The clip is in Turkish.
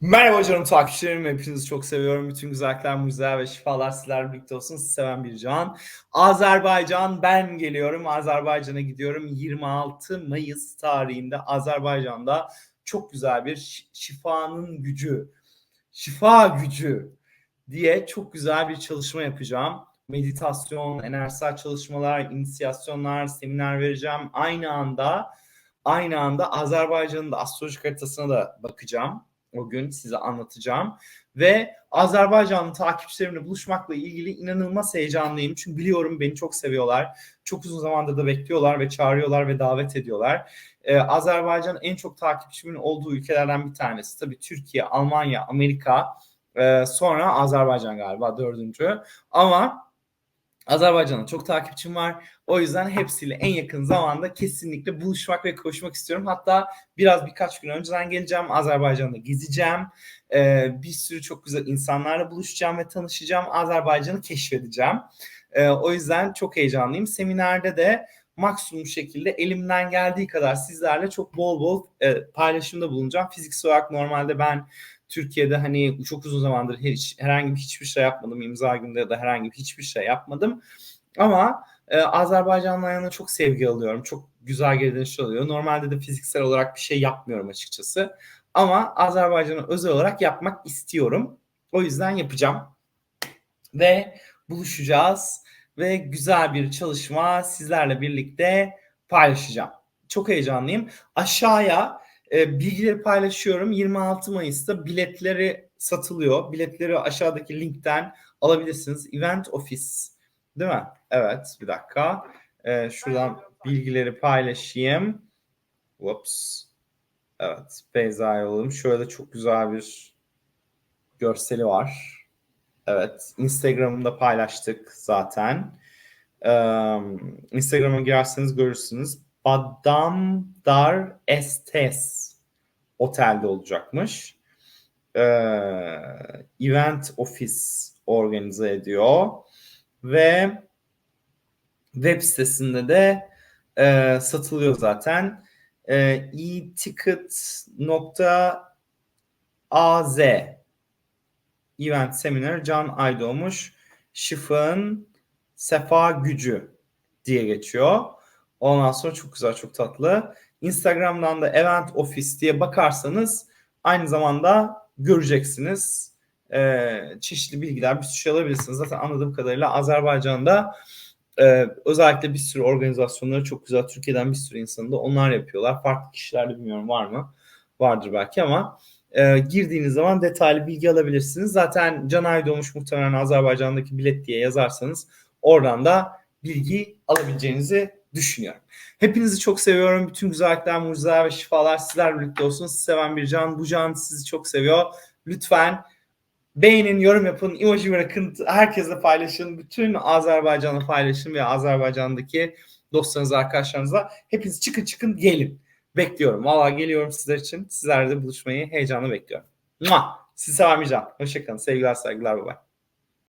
Merhaba canım takipçilerim. Hepinizi çok seviyorum. Bütün güzellikler, mucizeler ve şifalar sizlerle birlikte olsun. Sizi seven bir can. Azerbaycan ben geliyorum. Azerbaycan'a gidiyorum. 26 Mayıs tarihinde Azerbaycan'da çok güzel bir şifanın gücü, şifa gücü diye çok güzel bir çalışma yapacağım. Meditasyon, enerjisel çalışmalar, inisiyasyonlar, seminer vereceğim. Aynı anda aynı anda Azerbaycan'ın da astrolojik haritasına da bakacağım o gün size anlatacağım. Ve Azerbaycanlı takipçilerimle buluşmakla ilgili inanılmaz heyecanlıyım. Çünkü biliyorum beni çok seviyorlar. Çok uzun zamandır da bekliyorlar ve çağırıyorlar ve davet ediyorlar. Ee, Azerbaycan en çok takipçimin olduğu ülkelerden bir tanesi. Tabii Türkiye, Almanya, Amerika, e, sonra Azerbaycan galiba dördüncü. Ama Azerbaycan'da çok takipçim var. O yüzden hepsiyle en yakın zamanda kesinlikle buluşmak ve koşmak istiyorum. Hatta biraz birkaç gün önceden geleceğim. Azerbaycan'da gezeceğim. Ee, bir sürü çok güzel insanlarla buluşacağım ve tanışacağım. Azerbaycan'ı keşfedeceğim. Ee, o yüzden çok heyecanlıyım. Seminerde de maksimum şekilde elimden geldiği kadar sizlerle çok bol bol e, paylaşımda bulunacağım. Fiziksel olarak normalde ben Türkiye'de hani çok uzun zamandır hiç herhangi bir hiçbir şey yapmadım. imza günde ya da herhangi bir hiçbir şey yapmadım. Ama e, Azerbaycan'la yana çok sevgi alıyorum. Çok güzel geri dönüşler oluyor. Normalde de fiziksel olarak bir şey yapmıyorum açıkçası. Ama Azerbaycan'ı özel olarak yapmak istiyorum. O yüzden yapacağım. Ve buluşacağız ve güzel bir çalışma sizlerle birlikte paylaşacağım. Çok heyecanlıyım. Aşağıya e, bilgileri paylaşıyorum. 26 Mayıs'ta biletleri satılıyor. Biletleri aşağıdaki linkten alabilirsiniz. Event Office değil mi? Evet bir dakika. E, şuradan bilgileri paylaşayım. Whoops. Evet Beyza'ya yolladım. Şöyle çok güzel bir görseli var. Evet Instagram'da paylaştık zaten. Ee, Instagram'a girerseniz görürsünüz. Badamdar Estes otelde olacakmış. Ee, event office organize ediyor ve web sitesinde de e, satılıyor zaten. E, e-ticket.az event seminar Can Aydoğmuş Şıfın Sefa Gücü diye geçiyor. Ondan sonra çok güzel, çok tatlı. Instagram'dan da Event Office diye bakarsanız aynı zamanda göreceksiniz. Ee, çeşitli bilgiler, bir sürü şey alabilirsiniz. Zaten anladığım kadarıyla Azerbaycan'da e, özellikle bir sürü organizasyonları çok güzel. Türkiye'den bir sürü insanı da onlar yapıyorlar. Farklı kişilerde bilmiyorum var mı? Vardır belki ama e, girdiğiniz zaman detaylı bilgi alabilirsiniz. Zaten Can Aydoğmuş muhtemelen Azerbaycan'daki bilet diye yazarsanız oradan da bilgi alabileceğinizi düşünüyorum. Hepinizi çok seviyorum. Bütün güzellikler, mucizeler ve şifalar sizler birlikte olsun. Sizi seven bir can. Bu can sizi çok seviyor. Lütfen beğenin, yorum yapın, emoji bırakın, herkesle paylaşın. Bütün Azerbaycan'la paylaşın ve Azerbaycan'daki dostlarınızla, arkadaşlarınızla. Hepiniz çıkın çıkın gelin. Bekliyorum. Valla geliyorum sizler için. Sizlerle buluşmayı heyecanla bekliyorum. Mua! Sizi seven bir can. Hoşçakalın. Sevgiler, saygılar. Bye bye.